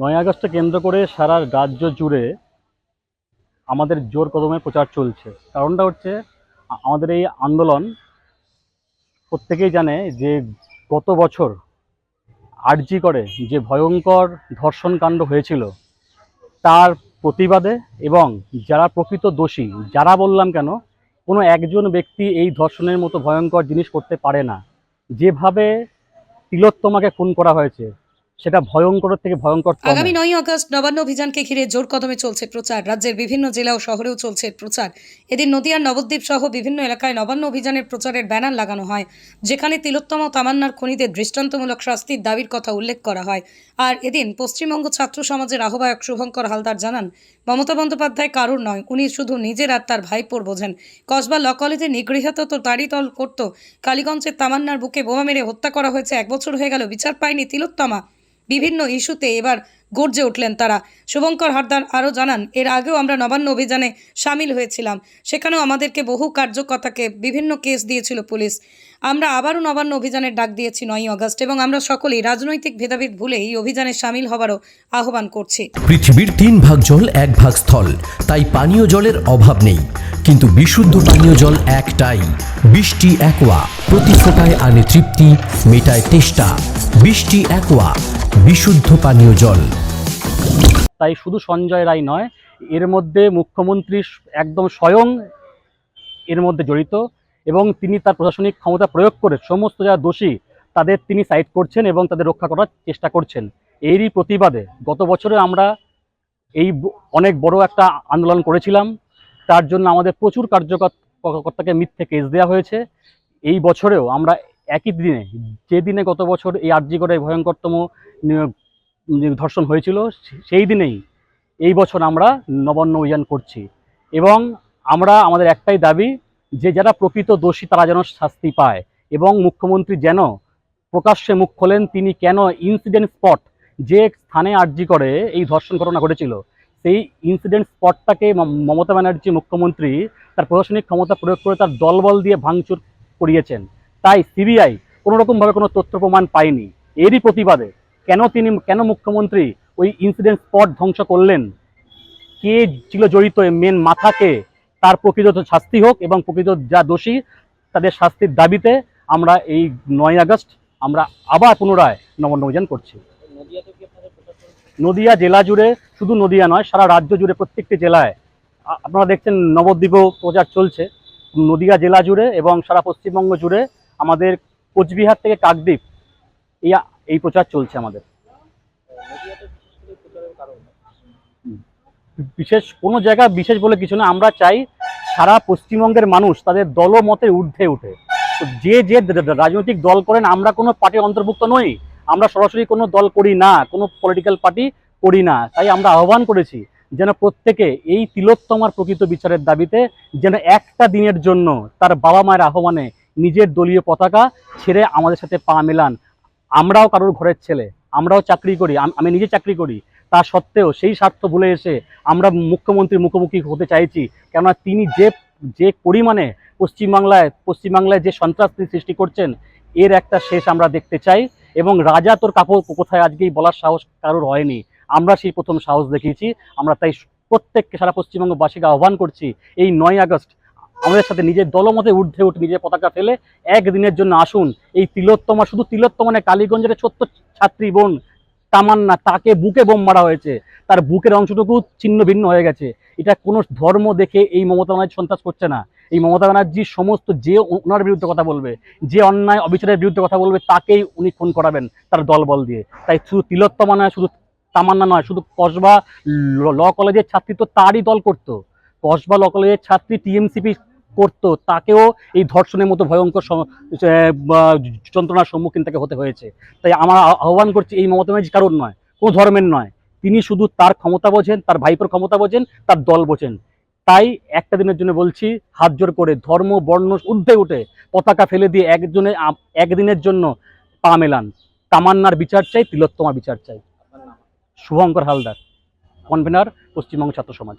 নয় আগস্টকে কেন্দ্র করে সারা রাজ্য জুড়ে আমাদের জোর কদমে প্রচার চলছে। কারণটা হচ্ছে আমাদের এই আন্দোলন প্রত্যেকেই জানে যে গত বছর আরজি করে যে ভয়ঙ্কর ধর্ষণ কাণ্ড হয়েছিল, তার প্রতিবাদে এবং যারা প্রকৃত দোষী, যারা বললাম কেন, কোনো একজন ব্যক্তি এই ধর্ষণের মতো ভয়ঙ্কর জিনিস করতে পারে না। যেভাবে তিলোত্তমাকে খুন করা হয়েছে সেটা ভয়ঙ্কর থেকে ভয়ঙ্কর আগামী নয় আগস্ট নবান্ন অভিযানকে ঘিরে জোর কদমে চলছে প্রচার। রাজ্যের বিভিন্ন জেলা ও শহরেও চলছে প্রচার। এদিন নদিয়ার নবদ্বীপ সহ বিভিন্ন এলাকায় নবান্ন অভিযানের প্রচারের ব্যানার লাগানো হয় যেখানে তিলোত্তম তামান্নার খনিদের দৃষ্টান্তমূলক শাস্তির দাবির কথা উল্লেখ করা হয়। আর এদিন পশ্চিমবঙ্গ ছাত্র সমাজের আহ্বায়ক শুভঙ্কর হালদার জানান মমতা বন্দ্যোপাধ্যায় কারুর নয়। উনি শুধু নিজের আর তার ভাইপোর বোঝেন। কসবা ল কলেজে নিগৃহীত তো তারই তল করত। কালীগঞ্জের তামান্নার বুকে বোমা মেরে হত্যা করা হয়েছে। এক বছর হয়ে গেল, বিচার পায়নি তিলোত্তমা। বিভিন্ন ইস্যুতে এবার গর্জে উঠলেন তারা। শুভঙ্কর হারদার আরও জানান, এর আগেও আমরা নবান্ন অভিযানে সামিল হয়েছিলাম। সেখানেও আমাদেরকে বহু কার্যকর্তাকে বিভিন্ন কেস দিয়েছিল পুলিশ। আমরা আবারও নবান্ন অভিযানের ডাক দিয়েছি নয়ই অগস্ট এবং আমরা সকলেই রাজনৈতিক ভেদাভেদ ভুলে এই অভিযানে সামিল হবারও আহ্বান করছি। পৃথিবীর তিন ভাগ জল, এক ভাগ স্থল। তাই পানীয় জলের অভাব নেই। কিন্তু বিশুদ্ধ পানীয় জল একটাই। বৃষ্টি একোয়া। প্রতি ফোটায় আনে তৃপ্তি, মেটায় তেষ্টা। বৃষ্টি একোয়া। বিশুদ্ধ পানীয় জল। তাই শুধু সঞ্জয় রায় নয়, এর মধ্যে মুখ্যমন্ত্রী একদম স্বয়ং এর মধ্যে জড়িত এবং তিনি তার প্রশাসনিক ক্ষমতা প্রয়োগ করে সমস্ত যারা দোষী, তাদের তিনি সাইড করছেন এবং তাদের রক্ষা করার চেষ্টা করছেন। এরই প্রতিবাদে গত বছরে আমরা এই অনেক বড় একটা আন্দোলন করেছিলাম। তার জন্য আমাদের প্রচুর কার্যকর্তাকে মিথ্যে কেস দেওয়া হয়েছে। এই বছরেও আমরা একই দিনে, যে দিনে গত বছর এই আর্জি করে ভয়ঙ্করতম ধর্ষণ হয়েছিল সেই দিনেই এই বছর আমরা নবান্ন অভিযান করছি। এবং আমরা, আমাদের একটাই দাবি, যে যারা প্রকৃত দোষী তারা যেন শাস্তি পায়। এবং মুখ্যমন্ত্রী যেন প্রকাশ্যে মুখ খোলেন, তিনি কেন ইনসিডেন্ট স্পট যে স্থানে আর্জি করে এই ধর্ষণ ঘটনা ঘটেছিল, সেই ইনসিডেন্ট স্পটটাকে মম- মমতা ব্যানার্জি মুখ্যমন্ত্রী তার প্রশাসনিক ক্ষমতা প্রয়োগ করে তার দলবল দিয়ে ভাঙচুর করিয়েছেন। তাই সিবিআই কোনোরকমভাবে কোনো তথ্য প্রমাণ পায়নি। এরই প্রতিবাদে কেন তিনি, কেন মুখ্যমন্ত্রী ওই ইনসিডেন্ট স্পট ধ্বংস করলেন? কে ছিল জড়িত মেন মাথাকে? তার প্রকৃত শাস্তি হোক এবং প্রকৃত যা দোষী তাদের শাস্তির দাবিতে আমরা এই নয় আগস্ট আমরা আবার পুনরায় নবান্ন অভিযান করছি। নদিয়া জেলা জুড়ে শুধু নদিয়া নয়, সারা রাজ্য জুড়ে প্রত্যেকটি জেলায় আপনারা দেখছেন নবদ্বীপও প্রচার চলছে। নদিয়া জেলা জুড়ে এবং সারা পশ্চিমবঙ্গ জুড়ে আমাদের কোচবিহার থেকে কাকদ্বীপ, এই এই প্রচার চলছে আমাদের। বিশেষ কোনো জায়গা বিশেষ বলে কিছু না, আমরা চাই সারা পশ্চিমবঙ্গের মানুষ তাদের দলমতের ঊর্ধ্বে উঠে। যে যে রাজনৈতিক দল করেন, আমরা কোনো পার্টির অন্তর্ভুক্ত নই। আমরা সরাসরি কোনো দল করি না, কোনো পলিটিক্যাল পার্টি করি না। তাই আমরা আহ্বান করেছি যেন প্রত্যেকে এই তিলোত্তমার প্রকৃত বিচারের দাবিতে যেন একটা দিনের জন্য তার বাবা মায়ের আহ্বানে নিজের দলীয় পতাকা ছেড়ে আমাদের সাথে পা মেলান। আমরাও কারোর ঘরের ছেলে, আমরাও চাকরি করি, আমি নিজে চাকরি করি। তা সত্ত্বেও সেই স্বার্থ ভুলে এসে আমরা মুখ্যমন্ত্রীর মুখোমুখি হতে চাইছি, কেননা তিনি যে যে পরিমাণে পশ্চিমবাংলায় পশ্চিমবাংলায় যে সন্ত্রাস তিনি সৃষ্টি করছেন, এর একটা শেষ আমরা দেখতে চাই। এবং রাজা তোর কাপড় কোথায় আজকেই বলার সাহস কারোর হয়নি। আমরা সেই প্রথম সাহস দেখিয়েছি। আমরা তাই প্রত্যেককে সারা পশ্চিমবঙ্গবাসীকে আহ্বান করছি, এই নয় আগস্ট আমাদের সাথে নিজের দলমতে ঊর্ধ্বে উঠে নিজের পতাকা ফেলে একদিনের জন্য আসুন। এই তিলোত্তমা শুধু তিলোত্তমা নয়, কালীগঞ্জের ছোট্ট ছাত্রী বোন তামান্না তাকে বুকে বোম মারা হয়েছে। তার বুকের অংশটুকু ছিন্ন ভিন্ন হয়ে গেছে। এটা কোনো ধর্ম দেখে এই মমতা ব্যানার্জি সন্ত্রাস করছে না। এই মমতা ব্যানার্জি সমস্ত যে ওনার বিরুদ্ধে কথা বলবে যে অন্যায় অবিচারের বিরুদ্ধে কথা বলবে তাকেই উনি খুন করাবেন তার দলবল দিয়ে। তাই শুধু তিলোত্তমা নয় শুধু তামান্না নয় শুধু কসবা ল কলেজের ছাত্রী তো তারই দল করতো। কসবা ল কলেজের ছাত্রী টিএমসিপি করতো, তাকেও এই ধর্ষণের মতো ভয়ঙ্কর যন্ত্রণার সম্মুখীন তাকে হতে হয়েছে। তাই আমার আহ্বান করছি, এই মমতা ব্যানার্জি কারোর নয়, কোনো ধর্মের নয়। তিনি শুধু তার ক্ষমতা বোঝেন, তার ভাইপোর ক্ষমতা বোঝেন, তার দল বোঝেন। তাই একটা দিনের জন্য বলছি, হাত জোর করে ধর্ম, বর্ণ ঊর্ধ্বে উঠে পতাকা ফেলে দিয়ে একজনে একদিনের জন্য পা মেলান। তামান্নার বিচার চাই, তিলোত্তমার বিচার চাই। শুভঙ্কর হালদার কনভেনার পশ্চিমবঙ্গ ছাত্র সমাজ।